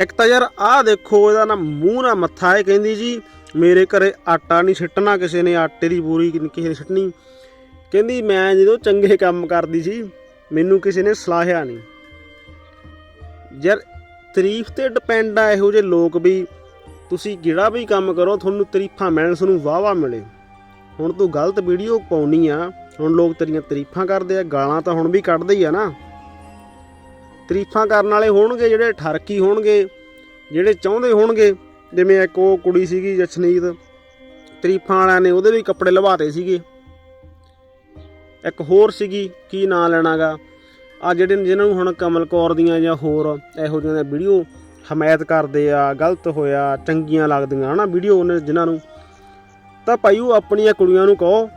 ਇੱਕ ਤਾਂ ਯਾਰ ਆਹ ਦੇਖੋ, ਇਹਦਾ ਨਾ ਮੂੰਹ ਨਾ ਮੱਥਾ, ਇਹ ਕਹਿੰਦੀ ਜੀ, ਮੇਰੇ ਘਰੇ ਆਟਾ ਨਹੀਂ ਸਿੱਟਣਾ ਕਿਸੇ ਨੇ ਆਟੇ ਦੀ ਬੂਰੀ ਕਿਸੇ ਨੇ ਸਿੱਟਣੀ ਕਹਿੰਦੀ ਮੈਂ ਜਦੋਂ ਚੰਗੇ ਕੰਮ ਕਰਦੀ ਸੀ, ਮੈਨੂੰ ਕਿਸੇ ਨੇ ਸਲਾਹਿਆ ਨਹੀਂ। ਯਾਰ ਤਾਰੀਫ ਤੇ ਡਿਪੈਂਡ ਆ ਇਹੋ ਜਿਹੇ ਲੋਕ ਵੀ, ਤੁਸੀਂ ਜਿਹੜਾ ਵੀ ਕੰਮ ਕਰੋ, ਤੁਹਾਨੂੰ ਤਾਰੀਫਾਂ ਮਿਲਣ, ਤੁਹਾਨੂੰ ਵਾਹ-ਵਾਹ ਮਿਲੇ। ਹੁਣ ਤੂੰ ਗਲਤ ਵੀਡੀਓ ਪਾਉਣੀ ਆ, ਹੁਣ ਲੋਕ ਤੇਰੀਆਂ ਤਾਰੀਫਾਂ ਕਰਦੇ ਆ, ਗਾਲਾਂ ਤਾਂ ਹੁਣ ਵੀ ਕੱਢਦੇ ਹੀ ਆ ਨਾ। ਤਾਰੀਫਾਂ ਕਰਨ ਵਾਲੇ ਹੋਣਗੇ, ਜਿਹੜੇ ਠਰਕੀ ਹੋਣਗੇ, ਜਿਹੜੇ ਚਾਹੁੰਦੇ ਹੋਣਗੇ, ਜਿਵੇਂ ਇੱਕ ਉਹ ਕੁੜੀ ਸੀਗੀ ਜਸਨੀਤ, ਤਾਰੀਫਾਂ ਵਾਲਿਆਂ ਨੇ ਉਹਦੇ ਵੀ ਕੱਪੜੇ ਲਵਾਤੇ ਸੀਗੇ। ਇੱਕ ਹੋਰ ਸੀਗੀ, ਕੀ ਨਾਂ ਲੈਣਾਗਾ? ਆ ਜਿਹੜੇ ਜਿਨ੍ਹਾਂ ਨੂੰ ਹੁਣ ਕਮਲ ਕੌਰ ਦੀਆਂ ਜਾਂ ਹੋਰ ਇਹੋ ਜਿਹੀਆਂ ਵੀਡੀਓ ਹਮਾਇਤ ਕਰਦੇ ਆ, ਗਲਤ ਹੋਇਆ, ਚੰਗੀਆਂ ਲੱਗਦੀਆਂ, ਹਨਾ ਵੀਡੀਓ ਉਹਨੇ ਜਿਨ੍ਹਾਂ ਨੂੰ। ਤਾਂ ਭਾਈ ਉਹ ਆਪਣੀਆਂ ਕੁੜੀਆਂ ਨੂੰ ਕਹੋ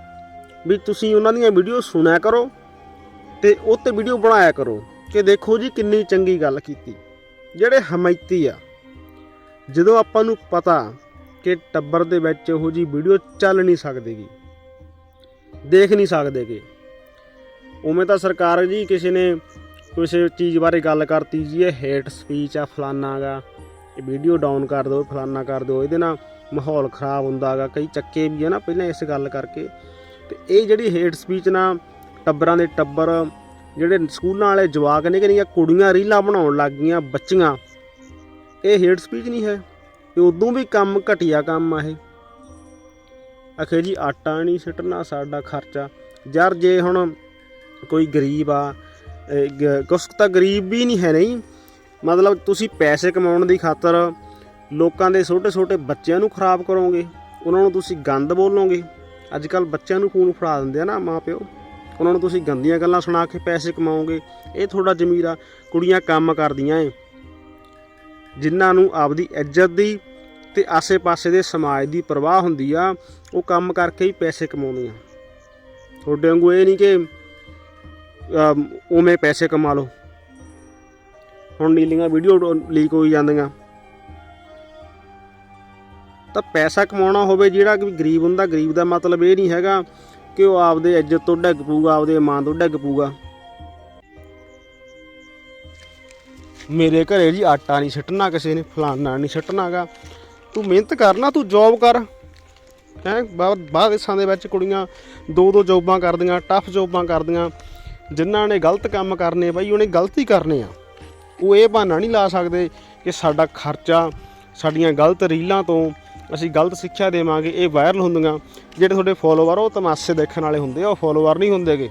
ਵੀ ਤੁਸੀਂ ਉਹਨਾਂ ਦੀਆਂ ਵੀਡੀਓ ਸੁਣਿਆ ਕਰੋ ਤੇ ਉਹ ਤੇ ਵੀਡੀਓ ਬਣਾਇਆ ਕਰੋ। ਕਿ ਦੇਖੋ ਜੀ ਕਿੰਨੀ ਚੰਗੀ ਗੱਲ ਕੀਤੀ। ਜਿਹੜੇ ਹਮਾਇਤੀ ਆ, ਜਦੋਂ ਆਪਾਂ ਨੂੰ ਪਤਾ ਕਿ ਟੱਬਰ ਦੇ ਵਿੱਚ ਇਹੋ ਜੀ ਵੀਡੀਓ ਚੱਲ ਨਹੀਂ ਸਕਦੀਗੀ, ਦੇਖ ਨਹੀਂ ਸਕਦੇਗੇ, ਉਵੇਂ ਤਾਂ ਸਰਕਾਰ ਜੀ ਕਿਸੇ ਨੇ ਕਿਸੇ ਚੀਜ਼ ਬਾਰੇ ਗੱਲ ਕਰਤੀ ਜੀ, ਇਹ ਹੇਟ ਸਪੀਚ ਆ ਫਲਾਨਾ ਗਾ ਇਹ ਵੀਡੀਓ ਡਾਊਨ ਕਰ ਦਿਓ, ਫਲਾਨਾ ਕਰ ਦਿਓ, ਇਹਦੇ ਨਾਲ ਮਾਹੌਲ ਖਰਾਬ ਹੁੰਦਾਗਾ, ਕਈ ਚੱਕੇ ਵੀ ਆ ਨਾ ਪਹਿਲਾਂ ਇਸ ਗੱਲ ਕਰਕੇ। ਤੇ ਇਹ ਜਿਹੜੀ ਹੇਟ ਸਪੀਚ ਨਾਲ ਟੱਬਰਾਂ ਦੇ ਟੱਬਰ ਜਿਹੜੇ ਸਕੂਲਾਂ ਵਾਲੇ ਜਵਾਕ ਨੇ ਕਿ ਕੁੜੀਆਂ ਰੀਲਾਂ ਬਣਾਉਣ ਲੱਗ ਗਈਆਂ ਬੱਚੀਆਂ। ਇਹ ਹੇਟ ਸਪੀਚ ਨਹੀਂ ਹੈ। ਇਹ ਉਦੋਂ ਵੀ ਕੰਮ ਘਟੀਆ ਕੰਮ ਆ ਇਹ। ਅਖੇ ਜੀ, ਆਟਾ ਨਹੀਂ ਸਿੱਟਣਾ ਸਾਡਾ ਖਰਚਾ। ਯਾਰ ਜੇ ਹੁਣ ਕੋਈ ਗਰੀਬ ਆ ਕੁਛ ਤਾਂ ਗਰੀਬ ਵੀ ਨਹੀਂ ਹੈ ਨਹੀਂ। ਮਤਲਬ ਤੁਸੀਂ ਪੈਸੇ ਕਮਾਉਣ ਦੀ ਖਾਤਰ ਲੋਕਾਂ ਦੇ ਛੋਟੇ ਛੋਟੇ ਬੱਚਿਆਂ ਨੂੰ ਖਰਾਬ ਕਰੋਗੇ। ਉਹਨਾਂ ਨੂੰ ਤੁਸੀਂ ਗੰਦ ਬੋਲੋਗੇ। ਅੱਜ ਕੱਲ ਬੱਚਿਆਂ ਨੂੰ ਖੂਨ ਫੜਾ ਦਿੰਦੇ ਆ ਨਾ ਮਾਪਿਓ ਉਹਨਾਂ ਨੂੰ ਤੁਸੀਂ ਗੰਦੀਆਂ ਗੱਲਾਂ ਸੁਣਾ ਕੇ ਪੈਸੇ ਕਮਾਓਗੇ। ਇਹ ਤੁਹਾਡਾ ਜ਼ਮੀਰ ਆ। ਕੁੜੀਆਂ ਕੰਮ ਕਰਦੀਆਂ ਏ। ਜਿਨ੍ਹਾਂ ਨੂੰ ਆਪਦੀ ਇੱਜ਼ਤ ਦੀ ਤੇ ਆਸੇ-ਪਾਸੇ ਦੇ ਸਮਾਜ ਦੀ ਪਰਵਾਹ ਹੁੰਦੀ ਆ, ਉਹ ਕੰਮ ਕਰਕੇ ਹੀ ਪੈਸੇ ਕਮਾਉਂਦੀਆਂ। ਤੁਹਾਡੇ ਵਾਂਗੂ ਇਹ ਨਹੀਂ ਕਿ ਉਵੇਂ ਪੈਸੇ ਕਮਾ ਲਓ। ਹੁਣ ਨੀਲੀਆਂ ਵੀਡੀਓ ਲੀਕ ਹੋਈ ਜਾਂਦੀਆਂ। ਤਾਂ ਪੈਸਾ ਕਮਾਉਣਾ ਹੋਵੇ ਜਿਹੜਾ ਕਿ ਗਰੀਬ ਹੁੰਦਾ, ਗਰੀਬ ਦਾ ਮਤਲਬ ਇਹ ਨਹੀਂ ਹੈਗਾ ਕਿ ਉਹ ਆਪਦੇ ਇੱਜ਼ਤ ਤੋਂ ਡਿੱਗ ਪੂਗਾ ਆਪਦੇ ਮਾਂ ਤੋਂ ਡਿੱਗ ਪੂਗਾ ਮੇਰੇ ਘਰੇ ਜੀ ਆਟਾ ਨਹੀਂ ਛੱਟਣਾ ਕਿਸੇ ਨੇ ਫਲਾਨਾ ਨਹੀਂ ਛੱਟਣਾਗਾ ਤੂੰ ਮਿਹਨਤ ਕਰਨਾ ਤੂੰ ਜੌਬ ਕਰ। ਹੈ, ਬਾਹਰ ਦੇਸ਼ਾਂ ਦੇ ਵਿੱਚ ਕੁੜੀਆਂ ਦੋ ਦੋ ਜੌਬਾਂ ਕਰਦੀਆਂ ਟਫ ਜੌਬਾਂ ਕਰਦੀਆਂ। ਜਿਨ੍ਹਾਂ ਨੇ ਗਲਤ ਕੰਮ ਕਰਨੇ ਬਾਈ, ਉਹਨੇ ਗਲਤੀ ਕਰਨੇ ਆ। ਉਹ ਇਹ ਬਹਾਨਾ ਨਹੀਂ ਲਾ ਸਕਦੇ ਕਿ ਸਾਡਾ ਖਰਚਾ ਸਾਡੀਆਂ ਗਲਤ ਰੀਲਾਂ ਤੋਂ ਅਸੀਂ ਗਲਤ ਸਿੱਖਿਆ ਦੇਵਾਂਗੇ, ਇਹ ਵਾਇਰਲ ਹੁੰਦੀਆਂ। ਜਿਹੜੇ ਤੁਹਾਡੇ ਫੋਲੋਵਰ ਉਹ ਤਮਾਸ਼ੇ ਦੇਖਣ ਵਾਲੇ ਹੁੰਦੇ ਆ, ਉਹ ਫੋਲੋਵਰ ਨਹੀਂ ਹੁੰਦੇਗੇ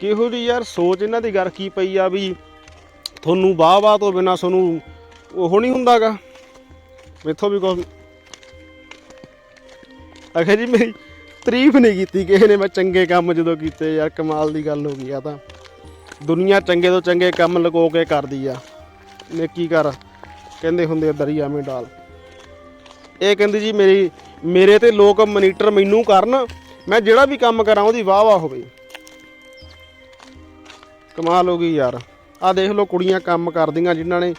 ਕਿਹੋ ਜੀ ਯਾਰ ਸੋਚ ਇਹਨਾਂ ਦੀ ਗੱਲ ਕੀ ਪਈ ਆ ਵੀ ਤੁਹਾਨੂੰ ਵਾਹ-ਵਾਹ ਤੋਂ ਬਿਨਾ ਤੁਹਾਨੂੰ ਉਹ ਨਹੀਂ ਹੁੰਦਾਗਾ। ਮੇਥੋਂ ਵੀ ਕੁਛ ਅਖੇ ਜੀ, ਮੇਰੀ ਤਾਰੀਫ ਨਹੀਂ ਕੀਤੀ ਕਿਸੇ ਨੇ, ਮੈਂ ਚੰਗੇ ਕੰਮ ਜਦੋਂ ਕੀਤੇ ਯਾਰ, ਕਮਾਲ ਦੀ ਗੱਲ ਹੋ ਗਈ ਆ ਤਾਂ। ਦੁਨੀਆ ਚੰਗੇ ਤੋਂ ਚੰਗੇ ਕੰਮ ਲੁਕੋ ਕੇ ਕਰਦੀ ਆ। ਨੇਕੀ ਕਰ? ਕਹਿੰਦੇ ਹੁੰਦੇ ਆ ਦਰਿਆ ਮੇ ਡਾਲ। ਇਹ ਕਹਿੰਦੀ ਜੀ ਮੇਰੀ, ਮੇਰੇ ਤੇ ਲੋਕ ਮਨੀਟਰ ਮੈਨੂੰ ਕਰਨ, ਮੈਂ ਜਿਹੜਾ ਵੀ ਕੰਮ ਕਰਾਂ ਉਹਦੀ ਵਾਹ ਵਾਹ ਹੋਵੇ। ਕਮਾਲ ਹੋ ਗਈ ਯਾਰ। ਆ ਦੇਖ ਲਓ ਕੁੜੀਆਂ ਕੰਮ ਕਰਦੀਆਂ ਜਿਨ੍ਹਾਂ ਨੇ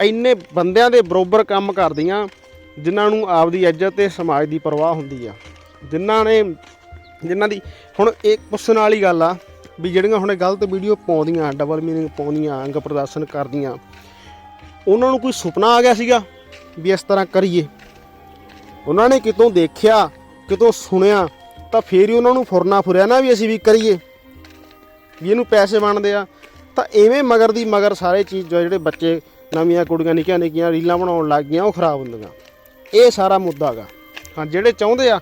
ਇੰਨੇ ਬੰਦਿਆਂ ਦੇ ਬਰੋਬਰ ਕੰਮ ਕਰਦੀਆਂ, ਜਿਨ੍ਹਾਂ ਨੂੰ ਆਪਦੀ ਇੱਜ਼ਤ ਤੇ ਸਮਾਜ ਦੀ ਪਰਵਾਹ ਹੁੰਦੀ ਆ। ਜਿਨ੍ਹਾਂ ਨੇ, ਜਿਨ੍ਹਾਂ ਦੀ, ਹੁਣ ਇੱਕ ਪੁੱਛਣ ਵਾਲੀ ਗੱਲ ਆ ਵੀ ਜਿਹੜੀਆਂ ਹੁਣ ਗਲਤ ਵੀਡੀਓ ਪਾਉਂਦੀਆਂ ਡਬਲ ਮੀਨਿੰਗ ਪਾਉਂਦੀਆਂ, ਅੰਗ ਪ੍ਰਦਰਸ਼ਨ ਕਰਦੀਆਂ ਉਹਨਾਂ ਨੂੰ ਕੋਈ ਸੁਪਨਾ ਆ ਗਿਆ ਸੀਗਾ ਵੀ ਇਸ ਤਰ੍ਹਾਂ ਕਰੀਏ। ਉਹਨਾਂ ਨੇ ਕਿਤੋਂ ਦੇਖਿਆ, ਕਿਤੋਂ ਸੁਣਿਆ, ਤਾਂ ਫੇਰ ਹੀ ਉਹਨਾਂ ਨੂੰ ਫੁਰਨਾ ਫੁਰਿਆ ਨਾ ਵੀ ਅਸੀਂ ਵੀ ਕਰੀਏ। ਵੀ ਇਹਨੂੰ ਪੈਸੇ ਬਣਦੇ ਆ। ਤਾਂ ਐਵੇਂ ਮਗਰ ਦੀ ਮਗਰ ਸਾਰੇ ਚੀਜ਼ ਜਿਹੜੇ ਬੱਚੇ, ਨਵੀਆਂ ਕੁੜੀਆਂ, ਨਿੱਕੀਆਂ ਨਿੱਕੀਆਂ ਰੀਲਾਂ ਬਣਾਉਣ ਲੱਗ ਗਈਆਂ, ਉਹ ਖਰਾਬ ਹੁੰਦੀਆਂ। ਇਹ ਸਾਰਾ ਮੁੱਦਾ ਹੈਗਾ ਹਾਂ, ਜਿਹੜੇ ਚਾਹੁੰਦੇ ਆ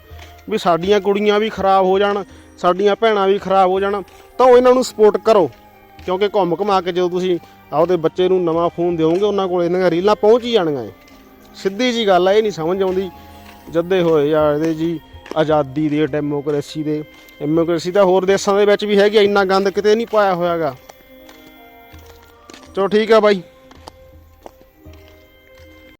ਵੀ ਸਾਡੀਆਂ ਕੁੜੀਆਂ ਵੀ ਖਰਾਬ ਹੋ ਜਾਣ, ਸਾਡੀਆਂ ਭੈਣਾਂ ਵੀ ਖਰਾਬ ਹੋ ਜਾਣ, ਤਾਂ ਉਹ ਇਹਨਾਂ ਨੂੰ ਸਪੋਰਟ ਕਰੋ। ਕਿਉਂਕਿ ਘੁੰਮ ਘਮਾ ਕੇ ਜਦੋਂ ਤੁਸੀਂ ਆਪਦੇ ਬੱਚੇ ਨੂੰ ਨਵਾਂ ਫੋਨ ਦਿਓਗੇ, ਉਹਨਾਂ ਕੋਲ ਇਹਨਾਂ ਰੀਲਾਂ ਪਹੁੰਚ ਹੀ ਜਾਣਗੀਆਂ ਸਿੱਧੀ ਜੀ ਗੱਲ ਆ, ਇਹ ਨਹੀਂ ਸਮਝ ਆਉਂਦੀ। ਜੱਦੇ ਹੋਏ ਯਾਰ ਇਹਦੇ ਜੀ, ਆਜ਼ਾਦੀ ਦੇ, ਡੈਮੋਕ੍ਰੇਸੀ ਦੇ। ਡੈਮੋਕ੍ਰੇਸੀ ਤਾਂ ਹੋਰ ਦੇਸ਼ਾਂ ਦੇ ਵਿੱਚ ਵੀ ਹੈਗੀ ਇੰਨਾ ਗੰਦ ਕਿਤੇ ਨਹੀਂ ਪਾਇਆ ਹੋਇਆਗਾ। ਚਲੋ ਠੀਕ ਆ ਬਾਈ।